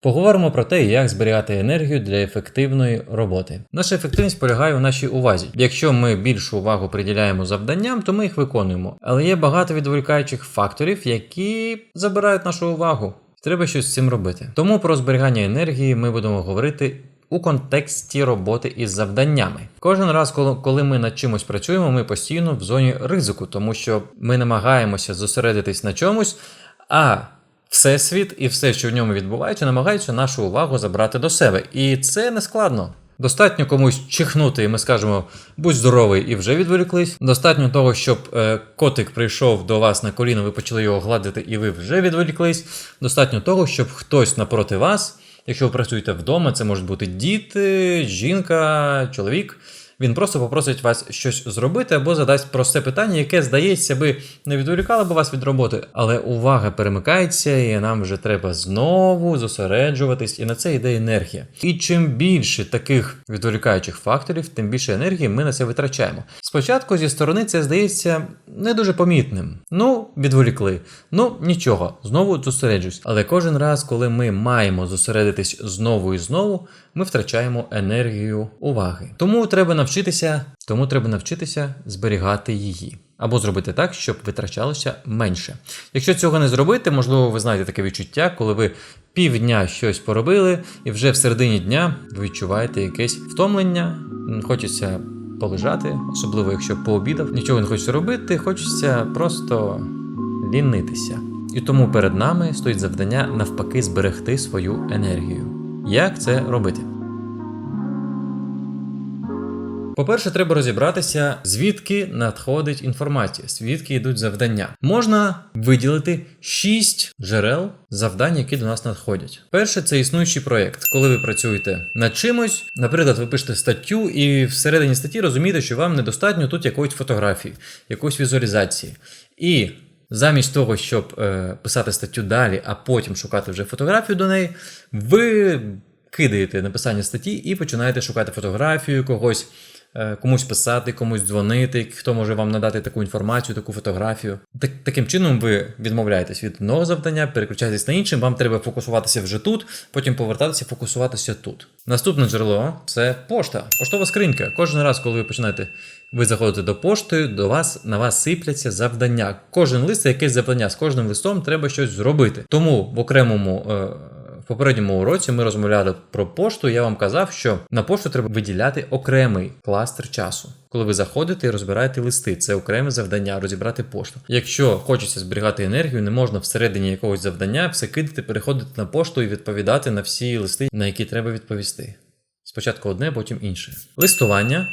Поговоримо про те, як зберігати енергію для ефективної роботи. Наша ефективність полягає у нашій увазі. Якщо ми більшу увагу приділяємо завданням, то ми їх виконуємо. Але є багато відволікаючих факторів, які забирають нашу увагу. Треба щось з цим робити. Тому про зберігання енергії ми будемо говорити. У контексті роботи із завданнями. Кожен раз, коли ми над чимось працюємо, ми постійно в зоні ризику, тому що ми намагаємося зосередитись на чомусь, а Всесвіт і все, що в ньому відбувається, намагаються нашу увагу забрати до себе. І це не складно. Достатньо комусь чихнути, і ми скажемо будь здоровий і вже відволіклись. Достатньо того, щоб е, котик прийшов до вас на коліно, ви почали його гладити, і ви вже відволіклись. Достатньо того, щоб хтось напроти вас, якщо ви працюєте вдома, це можуть бути діти, жінка, чоловік. Він просто попросить вас щось зробити або задасть просте питання, яке, здається, би не відволікало б вас від роботи, але увага перемикається, і нам вже треба знову зосереджуватись, і на це йде енергія. І чим більше таких відволікаючих факторів, тим більше енергії ми на це витрачаємо. Спочатку зі сторони це здається не дуже помітним. Ну, відволікли. Ну нічого, знову зосереджусь. Але кожен раз, коли ми маємо зосередитись знову і знову, ми втрачаємо енергію уваги. Тому треба навчитися, тому треба навчитися зберігати її. Або зробити так, щоб витрачалося менше. Якщо цього не зробити, можливо, ви знаєте таке відчуття, коли ви півдня щось поробили, і вже в середині дня ви відчуваєте якесь втомлення, хочеться полежати, особливо якщо пообідав, нічого не хочеться робити, хочеться просто лінитися. І тому перед нами стоїть завдання навпаки зберегти свою енергію. Як це робити? По-перше, треба розібратися, звідки надходить інформація, звідки йдуть завдання. Можна виділити 6 джерел завдань, які до нас надходять. Перше це існуючий проєкт. Коли ви працюєте над чимось, наприклад, ви пишете статтю, і всередині статті розумієте, що вам недостатньо тут якоїсь фотографії, якоїсь візуалізації. І Замість того, щоб е, писати статтю далі, а потім шукати вже фотографію до неї, ви кидаєте написання статті і починаєте шукати фотографію когось, комусь писати, комусь дзвонити, хто може вам надати таку інформацію, таку фотографію. Так, таким чином ви відмовляєтесь від одного завдання, переключаєтесь на інше, вам треба фокусуватися вже тут, потім повертатися, фокусуватися тут. Наступне джерело це пошта, поштова скринька. Кожен раз, коли ви починаєте, ви заходите до пошти, до вас на вас сипляться завдання. Кожен лист це якесь завдання. З кожним листом треба щось зробити. Тому в окремому. Попередньому уроці ми розмовляли про пошту. Я вам казав, що на пошту треба виділяти окремий кластер часу. Коли ви заходите і розбираєте листи, це окреме завдання розібрати пошту. Якщо хочеться зберігати енергію, не можна всередині якогось завдання все кидати, переходити на пошту і відповідати на всі листи, на які треба відповісти. Спочатку одне, потім інше. Листування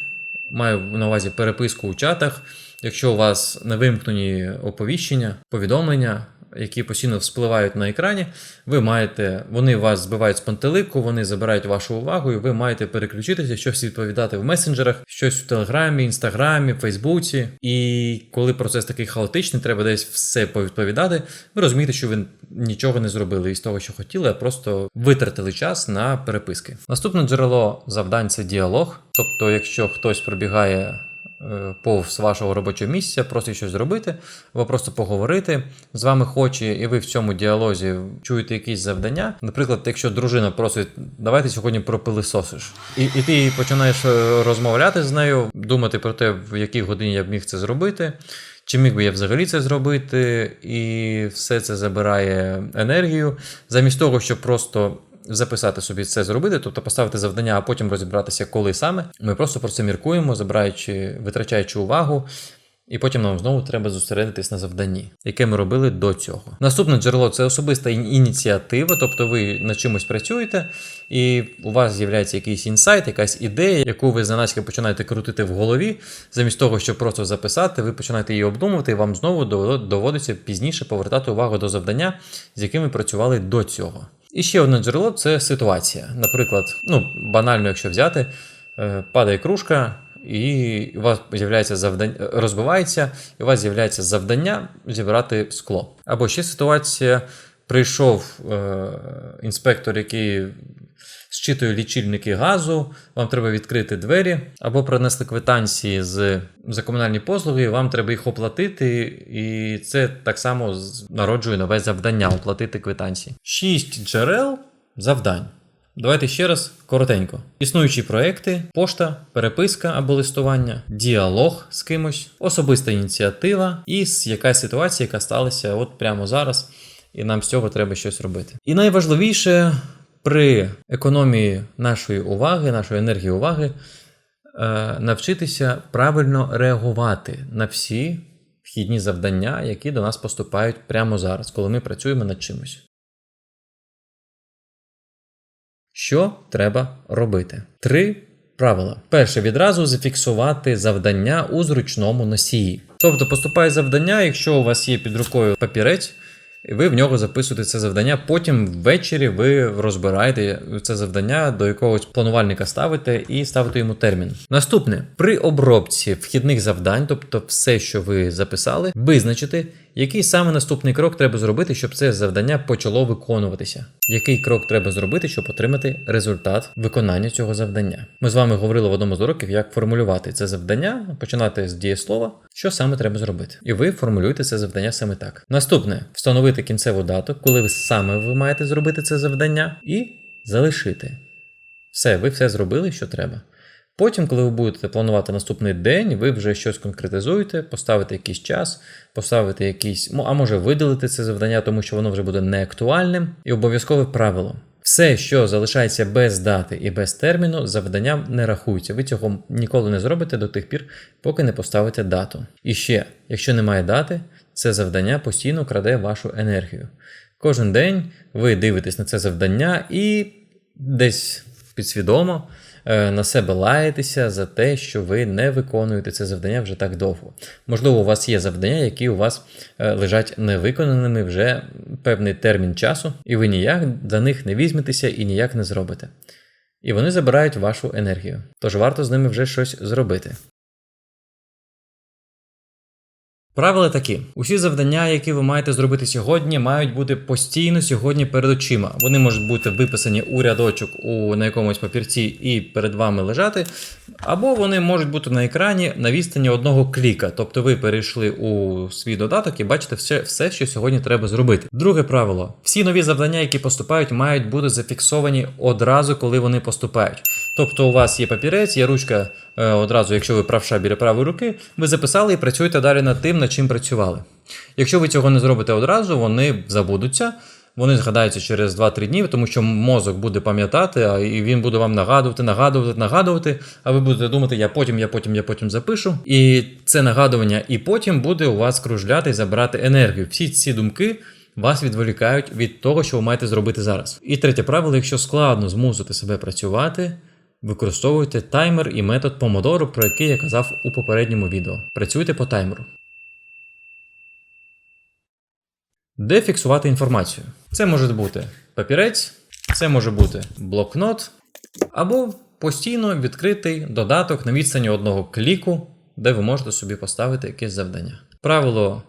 маю на увазі переписку у чатах. Якщо у вас не вимкнені оповіщення, повідомлення, які постійно вспливають на екрані, ви маєте, вони вас збивають з пантелику, вони забирають вашу увагу, і ви маєте переключитися, щось відповідати в месенджерах, щось в Телеграмі, Інстаграмі, Фейсбуці. І коли процес такий хаотичний, треба десь все повідповідати, ви розумієте, що ви нічого не зробили із того, що хотіли, а просто витратили час на переписки. Наступне джерело завдань це діалог. Тобто, якщо хтось пробігає повз вашого робочого місця, просить щось зробити, або просто поговорити з вами хоче, і ви в цьому діалозі чуєте якісь завдання. Наприклад, якщо дружина просить, давайте сьогодні пропилисосиш. І, і ти починаєш е, розмовляти з нею, думати про те, в якій годині я б міг це зробити. Чи міг би я взагалі це зробити, і все це забирає енергію, замість того, щоб просто записати собі це зробити, тобто поставити завдання, а потім розібратися, коли саме. Ми просто про це міркуємо, забираючи, витрачаючи увагу. І потім нам знову треба зосередитись на завданні, яке ми робили до цього. Наступне джерело це особиста ініціатива, тобто ви над чимось працюєте, і у вас з'являється якийсь інсайт, якась ідея, яку ви зненацька починаєте крутити в голові. Замість того, щоб просто записати, ви починаєте її обдумувати, і вам знову доводиться пізніше повертати увагу до завдання, з яким ви працювали до цього. І ще одне джерело це ситуація. Наприклад, ну банально, якщо взяти, е, падає кружка, і у вас з'являється завдання, розбивається, і у вас з'являється завдання зібрати скло. Або ще ситуація: прийшов е, інспектор, який зчитує лічильники газу, вам треба відкрити двері, або принесли квитанції з за комунальні послуги, вам треба їх оплатити, і це так само народжує нове завдання оплатити квитанції. Шість джерел завдань. Давайте ще раз коротенько. Існуючі проекти, пошта, переписка або листування, діалог з кимось, особиста ініціатива і якась ситуація, яка сталася от прямо зараз, і нам з цього треба щось робити. І найважливіше при економії нашої уваги, нашої енергії уваги, е, навчитися правильно реагувати на всі вхідні завдання, які до нас поступають прямо зараз, коли ми працюємо над чимось. Що треба робити? Три правила. Перше, відразу зафіксувати завдання у зручному носії. Тобто поступає завдання, якщо у вас є під рукою папірець, ви в нього записуєте це завдання. Потім ввечері ви розбираєте це завдання до якогось планувальника ставите і ставите йому термін. Наступне при обробці вхідних завдань, тобто все, що ви записали, визначити, який саме наступний крок треба зробити, щоб це завдання почало виконуватися. Який крок треба зробити, щоб отримати результат виконання цього завдання? Ми з вами говорили в одному з уроків, як формулювати це завдання, починати з дієслова, що саме треба зробити. І ви формулюєте це завдання саме так. Наступне встановити кінцеву дату, коли ви саме ви маєте зробити це завдання, і залишити. Все, ви все зробили, що треба. Потім, коли ви будете планувати наступний день, ви вже щось конкретизуєте, поставите якийсь час, поставите якийсь, а може видалити це завдання, тому що воно вже буде неактуальним. І обов'язкове правило. Все, що залишається без дати і без терміну, завданням не рахується. Ви цього ніколи не зробите до тих пір, поки не поставите дату. І ще, якщо немає дати, це завдання постійно краде вашу енергію. Кожен день ви дивитесь на це завдання і десь підсвідомо на себе лаєтеся за те, що ви не виконуєте це завдання вже так довго. Можливо, у вас є завдання, які у вас е, лежать невиконаними вже певний термін часу, і ви ніяк за них не візьметеся і ніяк не зробите. І вони забирають вашу енергію. Тож варто з ними вже щось зробити. Правила такі: усі завдання, які ви маєте зробити сьогодні, мають бути постійно сьогодні перед очима. Вони можуть бути виписані у рядочок у на якомусь папірці і перед вами лежати, або вони можуть бути на екрані на відстані одного кліка. Тобто ви перейшли у свій додаток і бачите все, все, що сьогодні треба зробити. Друге правило: всі нові завдання, які поступають, мають бути зафіксовані одразу, коли вони поступають. Тобто, у вас є папірець, є ручка е, одразу, якщо ви правша біля правої руки, ви записали і працюєте далі над тим, над чим працювали. Якщо ви цього не зробите одразу, вони забудуться. Вони згадаються через 2-3 дні, тому що мозок буде пам'ятати, а і він буде вам нагадувати, нагадувати, нагадувати. А ви будете думати, я потім, я потім, я потім запишу. І це нагадування, і потім буде у вас кружляти і забирати енергію. Всі ці думки вас відволікають від того, що ви маєте зробити зараз. І третє правило: якщо складно змусити себе працювати, використовуйте таймер і метод Помодоро, про який я казав у попередньому відео. Працюйте по таймеру. Де фіксувати інформацію? Це може бути папірець, це може бути блокнот, або постійно відкритий додаток на відстані одного кліку, де ви можете собі поставити якесь завдання. Правило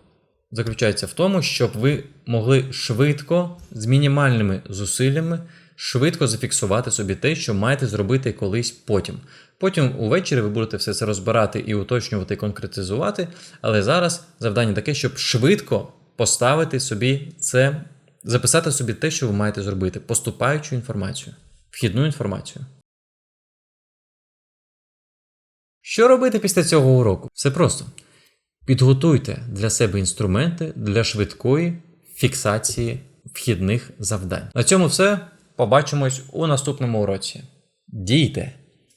заключається в тому, щоб ви могли швидко, з мінімальними зусиллями, швидко зафіксувати собі те, що маєте зробити колись потім. Потім увечері ви будете все це розбирати і уточнювати, і конкретизувати. Але зараз завдання таке, щоб швидко поставити собі це, записати собі те, що ви маєте зробити, поступаючу інформацію, вхідну інформацію. Що робити після цього уроку? Все просто. Підготуйте для себе інструменти для швидкої фіксації вхідних завдань. На цьому все. Побачимось у наступному уроці. Дійте!